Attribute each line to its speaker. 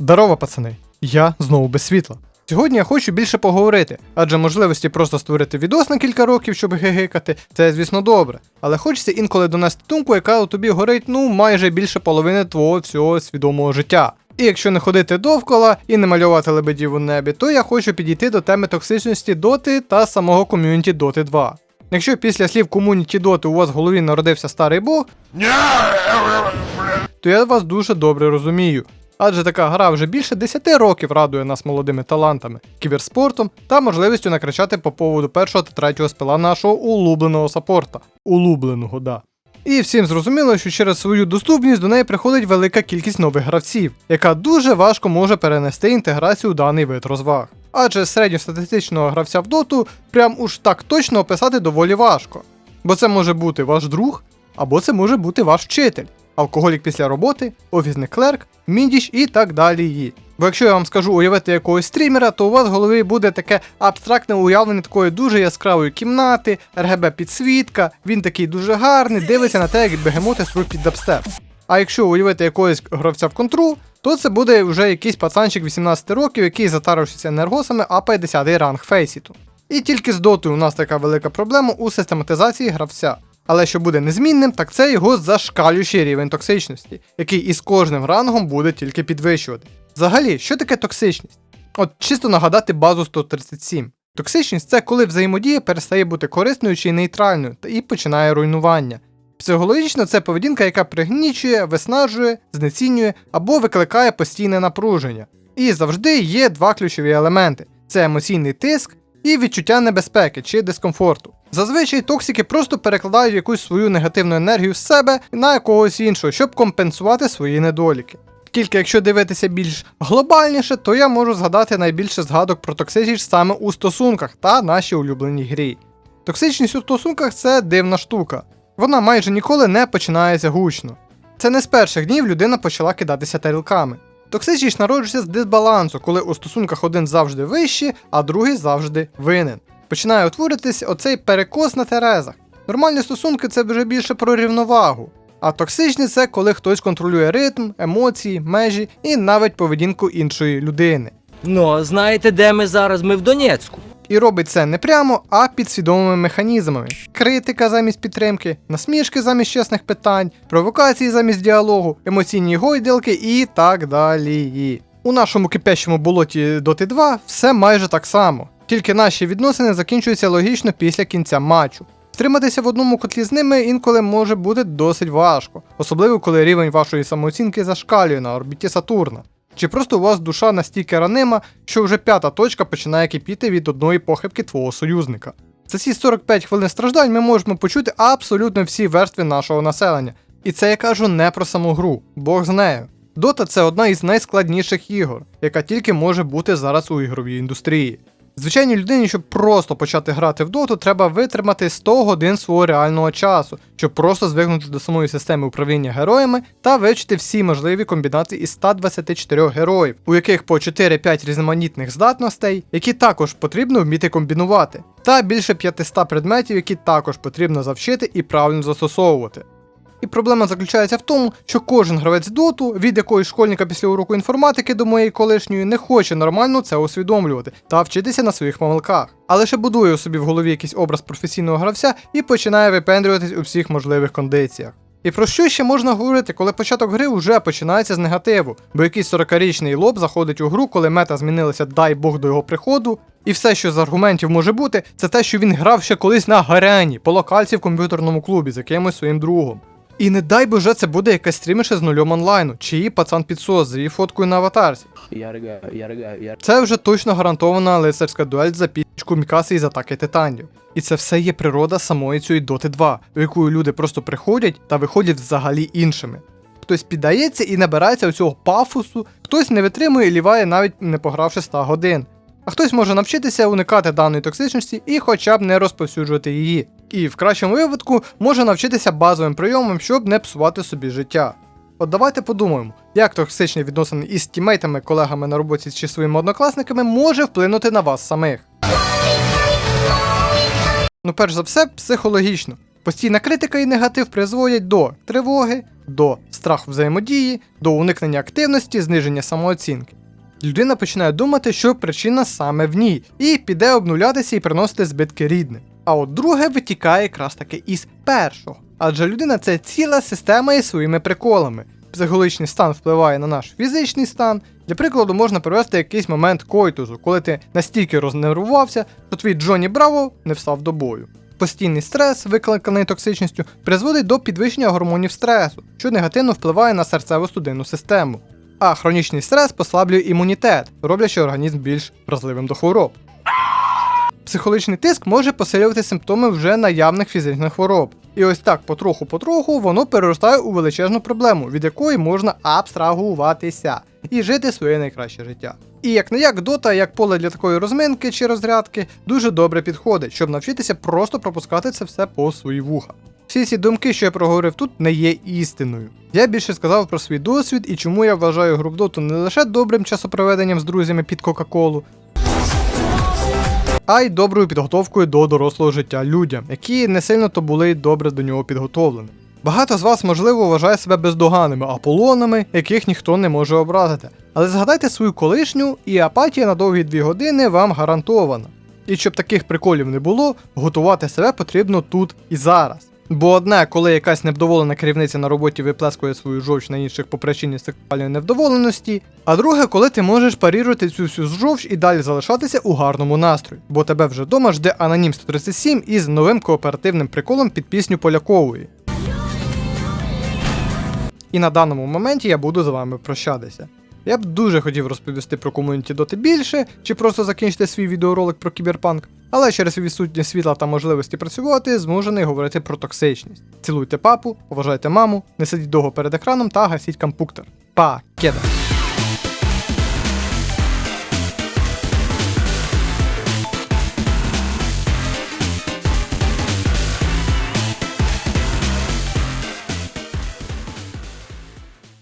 Speaker 1: Здорово, пацани! Я знову без світла. Сьогодні я хочу більше поговорити, адже можливості просто створити відос на кілька років, щоб гигикати, це звісно добре. Але хочеться інколи донести думку, яка у тобі горить ну майже більше половини твого всього свідомого життя. І якщо не ходити довкола і не малювати лебедів у небі, то я хочу підійти до теми токсичності доти та самого ком'юніті Доти 2. Якщо після слів ком'юніті доти у вас в голові народився старий бог, то я вас дуже добре розумію. Адже така гра вже більше 10 років радує нас молодими талантами, кіберспортом та можливістю накричати по поводу першого та третього спила нашого улюбленого саппорта. Улюбленого, да. І всім зрозуміло, що через свою доступність до неї приходить велика кількість нових гравців, яка дуже важко може перенести інтеграцію у даний вид розваг. Адже середньостатистичного гравця в доту прям уж так точно описати доволі важко. Бо це може бути ваш друг, або це може бути ваш вчитель, алкоголік після роботи, офісний клерк, мідіч і так далі. Бо якщо я вам скажу уявити якогось стрімера, то у вас в голові буде таке абстрактне уявлення такої дуже яскравої кімнати, RGB підсвітка, він такий дуже гарний, дивиться на те, як бегемоти сруть під дабстеп. А якщо уявити якогось гравця в контру, то це буде вже якийсь пацанчик 18 років, який затарившися енергосами, апає 10 ранг фейсіту. І тільки з дотою у нас така велика проблема у систематизації гравця. Але що буде незмінним, так це його зашкалюючий рівень токсичності, який із кожним рангом буде тільки підвищувати. Взагалі, що таке токсичність? От чисто нагадати базу 137. Токсичність це коли взаємодія перестає бути корисною чи нейтральною та і починає руйнування. Психологічно це поведінка, яка пригнічує, виснажує, знецінює або викликає постійне напруження. І завжди є два ключові елементи: це емоційний тиск і відчуття небезпеки чи дискомфорту. Зазвичай токсики просто перекладають якусь свою негативну енергію з себе на якогось іншого, щоб компенсувати свої недоліки. Тільки якщо дивитися більш глобальніше, то я можу згадати найбільше згадок про токсичність саме у стосунках та нашій улюбленій грі. Токсичність у стосунках це дивна штука. Вона майже ніколи не починається гучно. Це не з перших днів людина почала кидатися тарілками. Токсичність народжується з дисбалансу, коли у стосунках один завжди вищий, а другий завжди винен. Починає утворитись оцей перекос на терезах. Нормальні стосунки це вже більше про рівновагу. А токсичні це коли хтось контролює ритм, емоції, межі і навіть поведінку іншої людини.
Speaker 2: Ну, знаєте, де ми зараз? Ми в Донецьку.
Speaker 1: І робить це не прямо, а підсвідомими механізмами: критика замість підтримки, насмішки замість чесних питань, провокації замість діалогу, емоційні гойдалки і так далі. У нашому кипящому болоті Dota 2 все майже так само, тільки наші відносини закінчуються логічно після кінця матчу. Втриматися в одному котлі з ними інколи може бути досить важко, особливо коли рівень вашої самооцінки зашкалює на орбіті Сатурна. Чи просто у вас душа настільки ранима, що вже п'ята точка починає кипіти від одної похибки твого союзника. За ці 45 хвилин страждань ми можемо почути абсолютно всі верстви нашого населення. І це я кажу не про саму гру, Бог з нею. Дота це одна із найскладніших ігор, яка тільки може бути зараз у ігровій індустрії. Звичайній людині, щоб просто почати грати в доту, треба витримати 100 годин свого реального часу, щоб просто звикнути до самої системи управління героями та вивчити всі можливі комбінації із 124 героїв, у яких по 4-5 різноманітних здатностей, які також потрібно вміти комбінувати, та більше 500 предметів, які також потрібно завчити і правильно застосовувати. І проблема заключається в тому, що кожен гравець доту, від якоїсь школьника після уроку інформатики до моєї колишньої, не хоче нормально це усвідомлювати та вчитися на своїх помилках, а лише будує у собі в голові якийсь образ професійного гравця і починає випендрюватись у всіх можливих кондиціях. І про що ще можна говорити, коли початок гри вже починається з негативу, бо якийсь 40-річний лоб заходить у гру, коли мета змінилася, дай Бог до його приходу, і все, що з аргументів може бути, це те, що він грав ще колись на гаряні по локальці в комп'ютерному клубі з якимось своїм другом. І не дай боже це буде якась стрімерша з нульом онлайну, чи її пацан підсос з її фоткою на аватарці.
Speaker 3: Я ригаю, я ригаю, я
Speaker 1: Це вже точно гарантована лицарська дуель за пічку Мікаси із атаки титанів. І це все є природа самої цієї Доти 2, у яку люди просто приходять та виходять взагалі іншими. Хтось піддається і набирається у цього пафосу, хтось не витримує і ліває навіть не погравши 100 годин. А хтось може навчитися уникати даної токсичності і хоча б не розповсюджувати її. І в кращому випадку може навчитися базовим прийомам, щоб не псувати собі життя. От давайте подумаємо, як токсичні відносини із тімейтами, колегами на роботі чи своїми однокласниками може вплинути на вас самих. Ну, перш за все, психологічно. Постійна критика і негатив призводять до тривоги, до страху взаємодії, до уникнення активності, зниження самооцінки. Людина починає думати, що причина саме в ній, і піде обнулятися і приносити збитки рідним. А от друге витікає якраз таки із першого. Адже людина це ціла система із своїми приколами. Психологічний стан впливає на наш фізичний стан. Для прикладу, можна привести якийсь момент койтузу, коли ти настільки рознервувався, що твій Джонні Браво не встав до бою. Постійний стрес, викликаний токсичністю, призводить до підвищення гормонів стресу, що негативно впливає на серцево-судинну систему. А хронічний стрес послаблює імунітет, роблячи організм більш вразливим до хвороб. Психологічний тиск може посилювати симптоми вже наявних фізичних хвороб. І ось так потроху-потроху воно переростає у величезну проблему, від якої можна абстрагуватися і жити своє найкраще життя. І як не як дота, як поле для такої розминки чи розрядки, дуже добре підходить, щоб навчитися просто пропускати це все по свої вуха. Всі ці думки, що я проговорив тут, не є істиною. Я більше сказав про свій досвід і чому я вважаю гру в доту не лише добрим часопроведенням з друзями під Кока-Колу, а й доброю підготовкою до дорослого життя людям, які не сильно то були добре до нього підготовлені. Багато з вас, можливо, вважає себе бездоганними аполонами, яких ніхто не може образити. Але згадайте свою колишню, і апатія на довгі дві години вам гарантована. І щоб таких приколів не було, готувати себе потрібно тут і зараз. Бо одне, коли якась невдоволена керівниця на роботі виплескує свою жовч на інших по причині сексуальної невдоволеності, а друге, коли ти можеш парірувати цю всю жовч і далі залишатися у гарному настрої, бо тебе вже вдома жде Анонім 137 із новим кооперативним приколом під пісню Полякової. І на даному моменті я буду з вами прощатися. Я б дуже хотів розповісти про ком'юніті доти більше, чи просто закінчити свій відеоролик про кіберпанк, але через відсутність світла та можливості працювати змушений говорити про токсичність. Цілуйте папу, поважайте маму, не сидіть довго перед екраном та гасіть компуктор. Пакеда!